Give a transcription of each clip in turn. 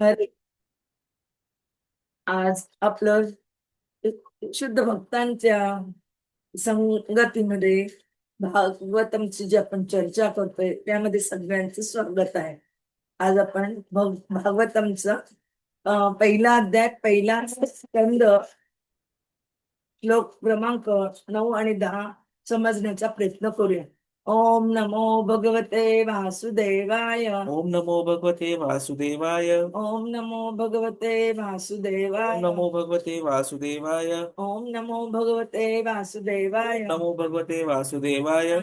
हरे आज आपलं शुद्ध भक्तांच्या संगतीमध्ये भागवतमची जी आपण चर्चा करतोय त्यामध्ये सगळ्यांचं स्वागत आहे. आज आपण भग भागवतमचा पहिला अध्याय पहिला स्कंद श्लोक क्रमांक नऊ आणि दहा समजण्याचा प्रयत्न करूया. ओम नमो भगवते वासुदेवाय। ओम नमो भगवते वासुदेवाय। ओम नमो भगवते वासुदेवाय। नमो भगवते वासुदेवाय। ओम नमो भगवते वासुदेवाय। नमो भगवते वासुदेवाय।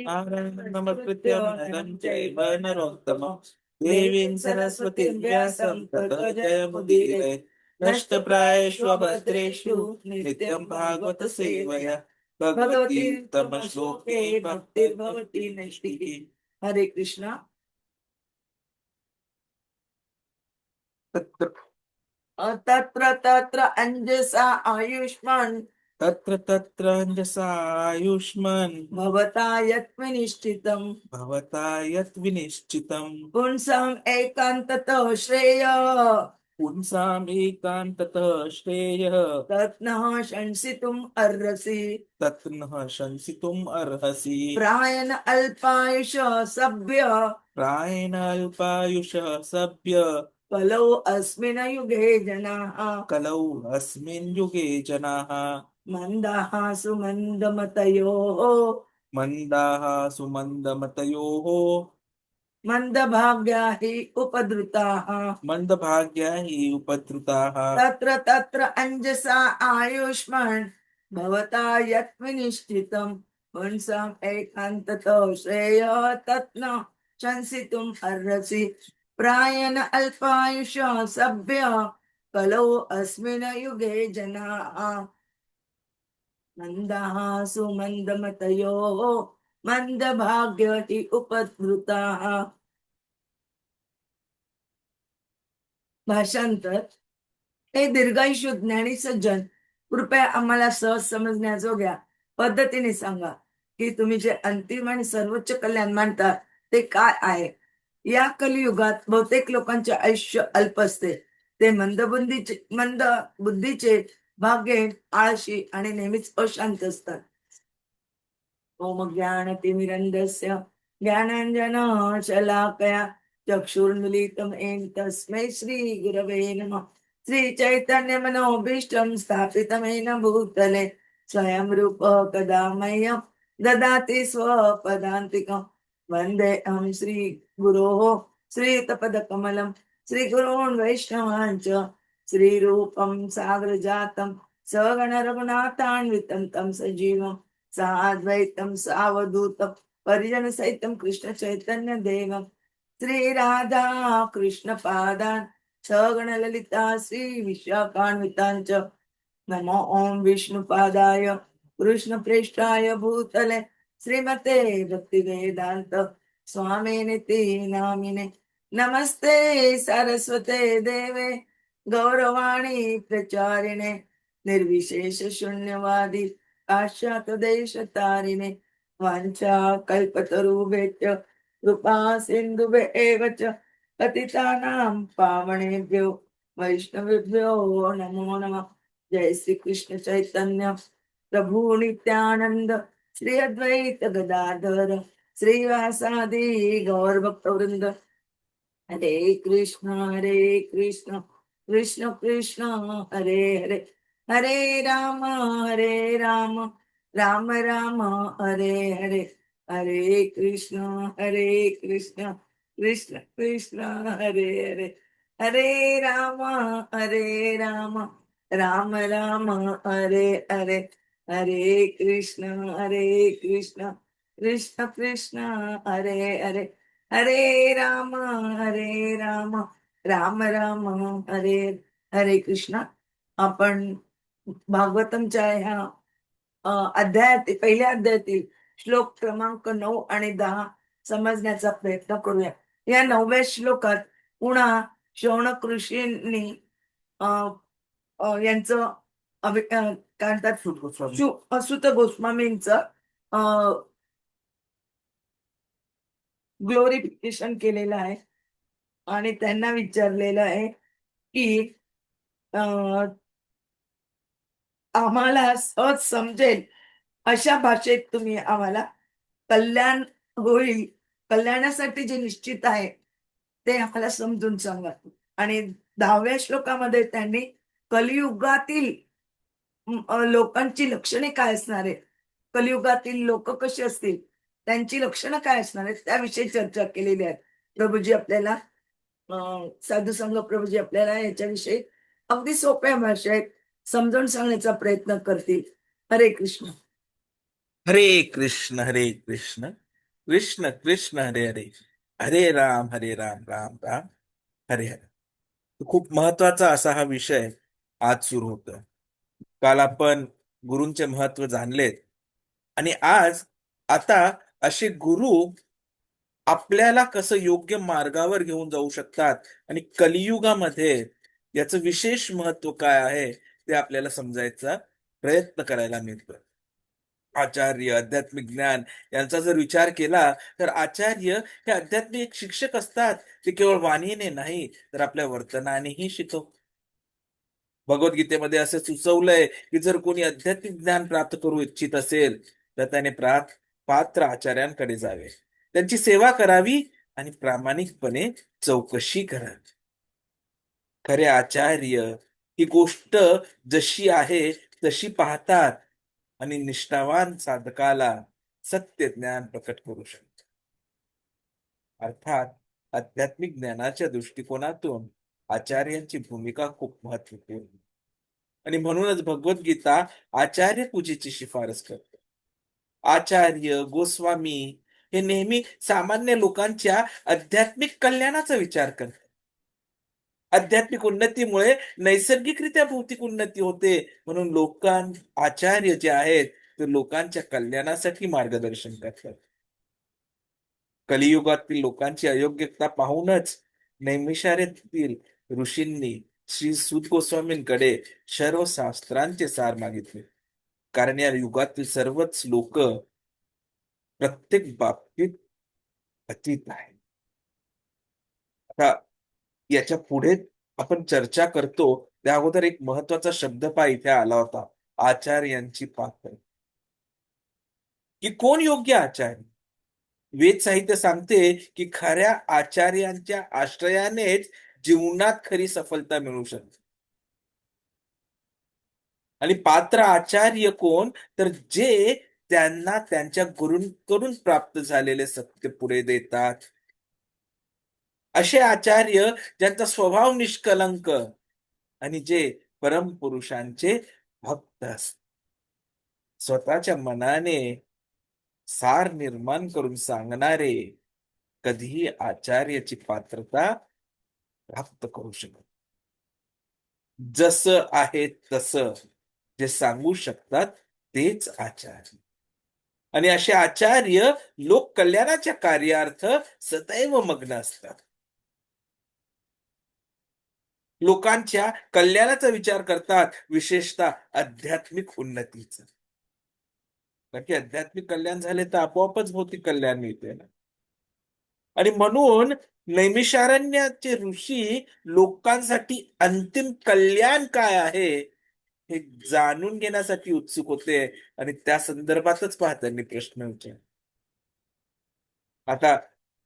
नरं चैव नरोत्तमं। देवीं सरस्वतीं व्यासं ततो जयमुदीरये नष्टप्रायेष्वभद्रेषु नित्यं भागवत सेवया भगवती तमश्लोके भक्तिर्भवति नैष्टिकी हरे कृष्णा। तत्र। तत्र तत्र अंजसा आयुष्मान। तत्र तत्र अंजसा आयुष्मन्। भवता यत् विनिष्ठितम् भवता यत् विनिश्चितम् पुंसाम् एकान्ततः श्रेय। पुंसाम् एकान्ततः श्रेयः तत्नः शंसितुम् अर्हसि। तत् नः शंसितुम् अर्हसि। प्रायण अल्पायुष सभ्य। प्रायेण अल्पायुषः सभ्य। कलौ अस्मिन् युगे जनाः। कलौ अस्मिन् युगे जनाः। मन्दाः सुमन्दमतयोः मन्दाः सुमन्दमतयोः मन्दभाग्या हि उपद्रुताः मन्दभाग्या हि उपद्रुताः तत्र तत्र अंजसा आयुष्मान् भवता यत् विनिश्चितम् पुंसाम् एकान्ततो श्रेय तत् न शंसितुम् अर्हसि। प्रायण अल्पायुष सभ्य कलौ अस्मिन् युगे जनाः। मन्दाः सुमन्दमतयोः मन्दभाग्य हि उपद्रुताः भाषांतर. हे दीर्घायुष्य ज्ञानी सज्जन कृपया आम्हाला सहज समजण्याजोग्या पद्धतीने सांगा की तुम्ही जे अंतिम आणि सर्वोच्च कल्याण मानता ते काय आहे? या कलियुगात बहुतेक लोकांचे आयुष्य अल्प असते. ते मंदबुद्धीचे मंद बुद्धीचे भाग्य आळशी आणि नेहमीच अशांत असतात. ओम ज्ञान तिमिरंदस्य ज्ञानांजन शलाकया चक्षुर्मिलितं येन तस्मै श्री गुरवे नमः। श्री चैतन्य मनोभीष्टं स्थापितमेन भूतले स्वयं रूप कदा मह्यं ददाति स्वपदान्तिकं। वन्दे अहं श्री गुरोः श्रीतपदकमलं श्रीगुरून् वैष्णवाञ्च श्रीरूपं सागरजातं सगण रघुनाथान्वितं तं सजीवं साद्वैतं सावधूतं परिजनसहितं શ્રી રાધા કૃષ્ણ પાદાન છ ગણ લલિતા શ્રી વિશાખાન વિતાંચ નમો ઓમ વિષ્ણુ પાદાય કૃષ્ણ પ્રેષ્ઠાય ભૂતલે શ્રીમતે ભક્તિ વેદાંત સ્વામી નિતિ નામિને નમસ્તે સરસ્વતે દેવે ગૌરવાણી પ્રચારિણે નિર્વિશેષ શૂન્યવાદી પાશ્ચાત દેશ તારીને વાંચા કલ્પતરુ ભેટ્ય कृपा सिन्धुभ्य एव च पतितानां पावनेभ्यो वैष्णवेभ्यो नमो नमः। जय श्री कृष्ण चैतन्य। प्रभु नित्यानंद श्री अद्वैत गदाधर। श्रीवासादि गौरभक्तवृंद हरे कृष्ण हरे कृष्ण। कृष्ण कृष्ण हरे हरे। हरे राम हरे राम। राम राम हरे हरे। हरे कृष्ण हरे कृष्ण कृष्ण कृष्ण हरे हरे हरे राम हरे राम राम राम हरे हरे हरे कृष्ण हरे कृष्ण कृष्ण कृष्ण हरे हरे हरे राम हरे राम राम राम हरे हरे कृष्ण. आपण भागवतमच्या ह्या अध्यायातील अध्यायात पहिल्या अध्यायातील श्लोक क्रमांक नऊ आणि दहा समजण्याचा प्रयत्न करूया. या नवव्या श्लोकात पुन्हा शौनक ऋषींनी यांचं शु- असूत गोस्वामींचं ग्लोरिफिकेशन केलेलं आहे. आणि त्यांना विचारलेलं आहे की अं, आम्हाला सहज समजेल अशा भाषेत तुम्ही आम्हाला कल्याण होईल कल्याणासाठी जे निश्चित आहे ते आम्हाला समजून सांगा. आणि दहाव्या श्लोकामध्ये त्यांनी कलियुगातील लोकांची लक्षणे काय असणार आहेत? कलियुगातील लोक कशी असतील? त्यांची लक्षणं काय असणार आहेत? त्याविषयी चर्चा केलेली आहे. प्रभूजी आपल्याला साधू संघ प्रभूजी आपल्याला याच्याविषयी अगदी सोप्या भाषेत समजून सांगण्याचा प्रयत्न करतील. हरे कृष्ण. हरे कृष्ण हरे कृष्ण कृष्ण कृष्ण हरे हरे हरे राम हरे राम राम राम हरे हरे. खूप महत्त्वाचा असा हा विषय आज सुरू होतो काल आपण गुरूंचे महत्त्व जाणलेत. आणि आज आता असे गुरु आपल्याला कसं योग्य मार्गावर घेऊन जाऊ शकतात आणि कलियुगामध्ये याचं विशेष महत्त्व काय आहे ते आपल्याला समजायचा प्रयत्न करायला मिळतोय. आचार्य आध्यात्मिक ज्ञान यांचा जर विचार केला तर आचार्य हे आध्यात्मिक शिक्षक असतात. ते केवळ वाणीने नाही तर आपल्या वर्तनानेही शिकव. भगवद्गीतेमध्ये असं सुचवलंय की जर कोणी आध्यात्मिक ज्ञान प्राप्त करू इच्छित असेल तर त्याने प्रा- पात्र आचार्यांकडे जावे. त्यांची सेवा करावी आणि प्रामाणिकपणे चौकशी करावी. खरे आचार्य ही गोष्ट जशी आहे तशी पाहतात. आणि निष्ठावान साधकाला सत्य ज्ञान प्रकट करू शकतो. अर्थात आध्यात्मिक ज्ञानाच्या दृष्टिकोनातून आचार्यांची भूमिका खूप महत्त्वपूर्ण आणि म्हणूनच भगवद्गीता आचार्य पूजेची शिफारस करते. आचार्य गोस्वामी हे नेहमी सामान्य लोकांच्या आध्यात्मिक कल्याणाचा विचार करतात. आध्यात्मिक उन्नतीमुळे नैसर्गिकरित्या भौतिक उन्नती होते. म्हणून लोकां आचार्य जे आहेत ते लोकांच्या कल्याणासाठी मार्गदर्शन करतात. कलियुगातील लोकांची अयोग्यता पाहूनच नैमिषारेतील ऋषींनी श्री सुत गोस्वामींकडे सर्व शास्त्रांचे सार मागितले. कारण या युगातील सर्वच लोक प्रत्येक बाबतीत अतीत आहे आता याच्यापुढे आपण चर्चा करतो त्या अगोदर एक महत्त्वाचा शब्द पा इथे आला होता आचार्यांची पात्र की कोण योग्य आचार्य? वेद साहित्य सांगते की खऱ्या आचार्यांच्या आश्रयानेच जीवनात खरी सफलता मिळू शकते. आणि पात्र आचार्य कोण? तर जे त्यांना त्यांच्या गुरूंकडून प्राप्त झालेले सत्य पुढे देतात असे आचार्य ज्यांचा स्वभाव निष्कलंक आणि जे परमपुरुषांचे भक्त असतात. स्वतःच्या मनाने सार निर्माण करून सांगणारे कधीही आचार्याची पात्रता प्राप्त करू शकत जसं आहे तस जे सांगू शकतात तेच आचार्य. आणि असे आचार्य लोक कल्याणाच्या कार्यार्थ सदैव मग्न असतात. लोकांच्या कल्याणाचा विचार करतात विशेषतः आध्यात्मिक उन्नतीचा. नक्की आध्यात्मिक कल्याण झाले तर आपोआपच भौतिक कल्याण मिळते ना. आणि म्हणून नैमिषारण्याचे ऋषी लोकांसाठी अंतिम कल्याण काय आहे हे जाणून घेण्यासाठी उत्सुक होते आणि त्या संदर्भातच पाहताना प्रश्न विचार आता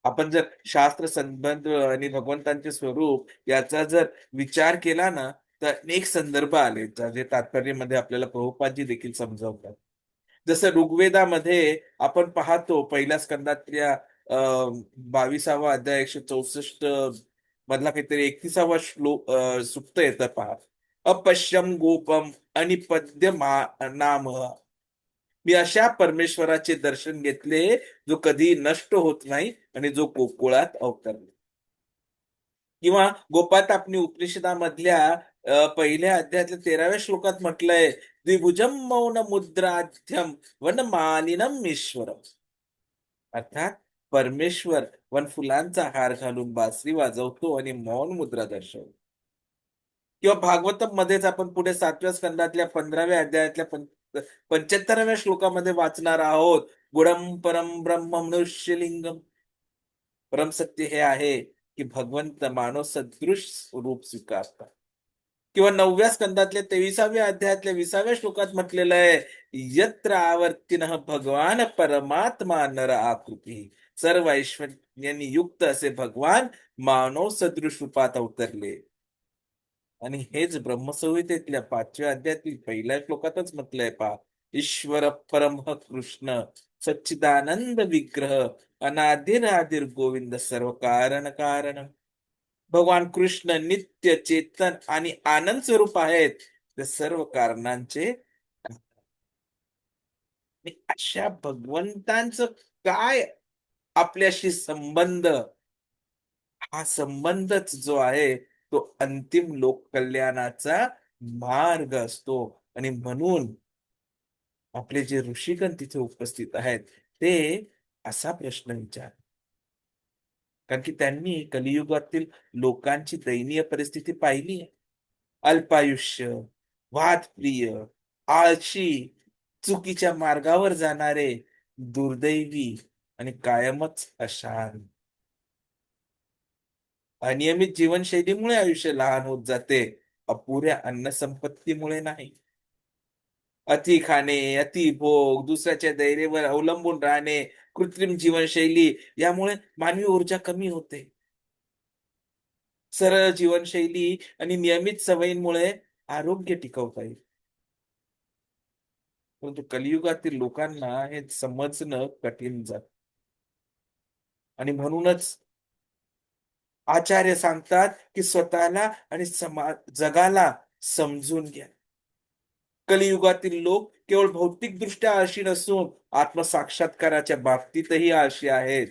आपण जर शास्त्र संबंध आणि भगवंतांचे स्वरूप याचा जर विचार केला ना तर अनेक संदर्भ आले जे तात्पर्यमध्ये आपल्याला प्रभुपादजी देखील समजावतात. जसं ऋग्वेदामध्ये आपण पाहतो पहिल्या स्कंदातल्या बावीसावा अध्याय एकशे चौसष्ट मधला काहीतरी एकतीसावा श्लोक सुप्त येतं पहा. अपश्यम गोपम आणि पद्य नाम मी अशा परमेश्वराचे दर्शन घेतले जो कधी नष्ट होत नाही आणि जो गोकुळात अवतरले. किंवा गोपातापनी उपनिषदामधल्या पहिल्या अध्यायातल्या तेराव्या श्लोकात म्हटलंय द्विभुजम मौन मुद्राध्यम वन मालिनम ईश्वरम अर्थात परमेश्वर वन फुलांचा हार घालून बासरी वाजवतो आणि मौन मुद्रा दर्शवतो. किंवा भागवतम मध्येच आपण पुढे सातव्या स्कंदातल्या पंधराव्या अध्यायातल्या पंच्याहत्तराव्या श्लोकामध्ये वाचणार आहोत. गुडम परम ब्रह्म मनुष्यलिंगम परमसत्य हे आहे की भगवंत मानव सदृश रूप स्वीकारतात. किंवा नवव्या स्कंदातल्या तेविसाव्या अध्यायातल्या विसाव्या श्लोकात म्हटलेलं आहे यत्र आवर्तीन भगवान परमात्मा नर आकृती. सर्व ऐश्वर्यांनी युक्त असे भगवान मानव सदृश रूपात अवतरले. आणि हेच ब्रह्मसंहितेतल्या पाचव्या अध्यायातील पहिल्या श्लोकातच म्हटलंय पा ईश्वर परम कृष्ण सच्चिदानंद विग्रह अनादिर आदिर गोविंद सर्व कारण. कारण भगवान कृष्ण नित्य चेतन आणि आनंद स्वरूप आहेत. ते सर्व कारणांचे अशा भगवंतांचं काय आपल्याशी संबंध? हा संबंधच जो आहे तो अंतिम लोक कल्याणाचा मार्ग असतो. आणि म्हणून आपले जे ऋषीगण तिथे उपस्थित आहेत ते असा प्रश्न विचार कारण की त्यांनी कलियुगातील लोकांची दयनीय परिस्थिती पाहिली आहे. अल्पायुष्य वादप्रिय आळशी चुकीच्या मार्गावर जाणारे दुर्दैवी आणि कायमच अशांत. अनियमित जीवनशैलीमुळे आयुष्य लहान होत जाते. अपुऱ्या अन्नसंपत्तीमुळे नाही. अति खाणे अति भोग दुसऱ्याच्या दैर्यावर अवलंबून राहणे कृत्रिम जीवनशैली यामुळे मानवी ऊर्जा कमी होते. सरळ जीवनशैली आणि नियमित सवयींमुळे आरोग्य टिकवता येईल. परंतु कलियुगातील लोकांना हे समजणं कठीण जात. आणि म्हणूनच आचार्य सांगतात की स्वतःला आणि समाज जगाला समजून घ्या. कलियुगातील लोक केवळ भौतिक दृष्ट्या आळशी नसून आत्मसाक्षात्काराच्या बाबतीतही आळशी आहेत.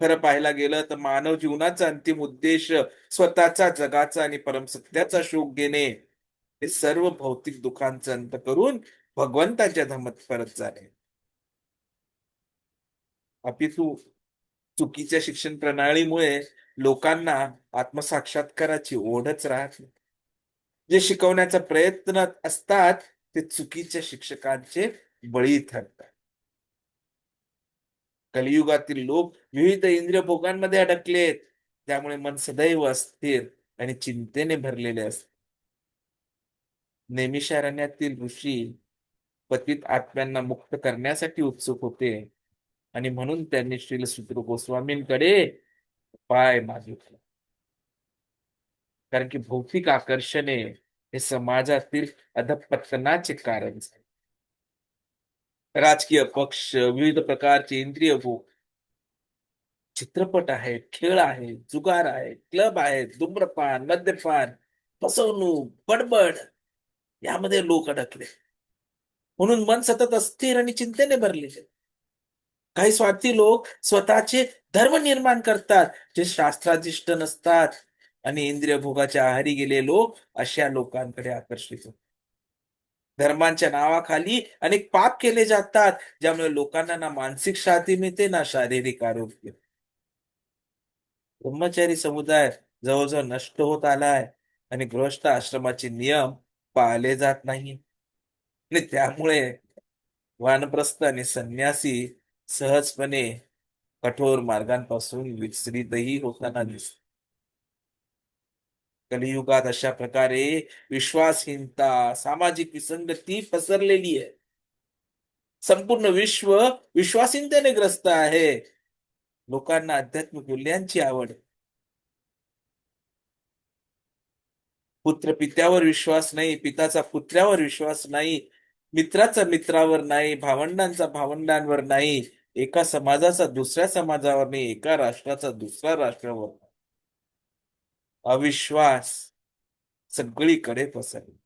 खरं पाहायला गेलं तर मानव जीवनाचा अंतिम उद्देश स्वतःचा जगाचा आणि परमसत्याचा शोक घेणे. हे सर्व भौतिक दुःखांचा अंत करून भगवंताच्या धमत परत जाणे. अपितू चुकीच्या शिक्षण प्रणालीमुळे लोकांना आत्मसाक्षात्काराची ओढच राहत नाही. जे शिकवण्याचा प्रयत्न असतात ते चुकीच्या शिक्षकांचे बळी ठरतात. कलियुगातील लोक विविध इंद्रिय भोगांमध्ये अडकलेत. त्यामुळे मन सदैव अस्थिर आणि चिंतेने भरलेले असते. नेमिशारण्यातील ऋषी पतित आत्म्यांना मुक्त करण्यासाठी उत्सुक होते. आणि म्हणून त्यांनी श्रील सूत्र गोस्वामींकडे पाय मागितला. कारण की भौतिक आकर्षणे हे समाजातील अधपतनाचे कारण झाले. राजकीय पक्ष विविध प्रकारचे इंद्रिय भोग चित्रपट आहेत खेळ आहेत जुगार आहेत क्लब आहेत धूम्रपान मद्यपान फसवणूक बडबड यामध्ये लोक अडकले. म्हणून मन सतत अस्थिर आणि चिंतेने भरलेले काही स्वार्थी लोक स्वतःचे धर्म निर्माण करतात जे शास्त्राधिष्ट नसतात. आणि इंद्रिय भोगाच्या आहारी गेले लोक अशा लोकांकडे आकर्षित होतात. धर्मांच्या नावाखाली अनेक पाप केले जातात ज्यामुळे लोकांना ना मानसिक शांती मिळते ना शारीरिक आरोग्य. ब्रह्मचारी समुदाय जवळजवळ नष्ट होत आलाय आणि गृहस्थ आश्रमाचे नियम पाळले जात नाही आणि त्यामुळे वानप्रस्थ आणि संन्यासी सहजपणे कठोर मार्गांपासून विचलितही होताना दिसत. कलियुगात अशा प्रकारे विश्वासहीनता सामाजिक विसंगती पसरलेली आहे. संपूर्ण विश्व विश्वासहीनतेने ग्रस्त आहे. लोकांना आध्यात्मिक मूल्यांची आवड पुत्र पित्यावर विश्वास नाही पिताचा पुत्र्यावर विश्वास नाही मित्राचा मित्रावर नाही भावंडांचा भावंडांवर नाही एका समाजाचा दुसऱ्या समाजावर नाही एका राष्ट्राचा दुसऱ्या राष्ट्रावर अविश्वास सगळीकडे पसरले.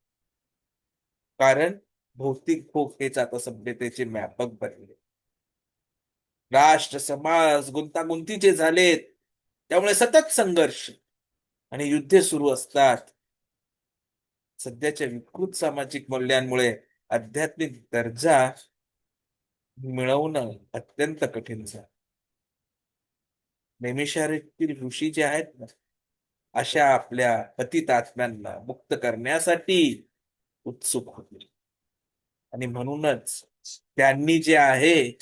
कारण भौतिक भोग हेच आता सभ्यतेचे व्यापक बनले. राष्ट्र समाज गुंतागुंतीचे झालेत. त्यामुळे सतत संघर्ष आणि युद्धे सुरू असतात. सध्याच्या विकृत सामाजिक मूल्यांमुळे आध्यात्मिक दर्जा मिळवणं अत्यंत कठीण झालं. नेमिषारीतील ऋषी जे आहेत ना अशा आपल्या पतित आत्म्यांना मुक्त करण्यासाठी उत्सुक होते. आणि म्हणूनच त्यांनी जे आहे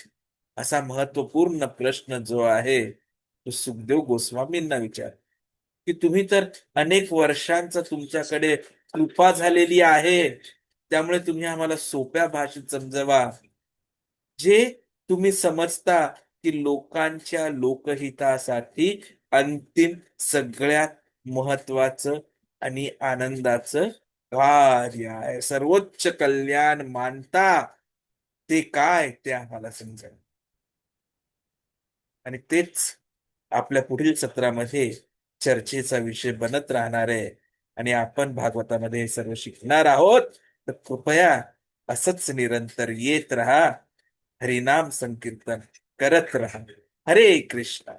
असा महत्त्वपूर्ण प्रश्न जो आहे तो सुखदेव गोस्वामींना विचार. की तुम्ही तर अनेक वर्षांचा तुमच्याकडे कृपा झालेली आहे त्यामुळे तुम्ही आम्हाला सोप्या भाषेत समजवा. जे तुम्ही समजता की लोकांच्या लोकहितासाठी अंतिम सगळ्यात महत्वाचं आणि आनंदाचं कार्य आहे. सर्वोच्च कल्याण मानता ते काय ते आम्हाला समजा आणि तेच आपल्या पुढील सत्रामध्ये चर्चेचा विषय बनत राहणार आहे. आणि आपण भागवतामध्ये सर्व शिकणार आहोत. तर कृपया असंच निरंतर येत रहा. हरिनाम संकीर्तन करत रहा. हरे कृष्णा.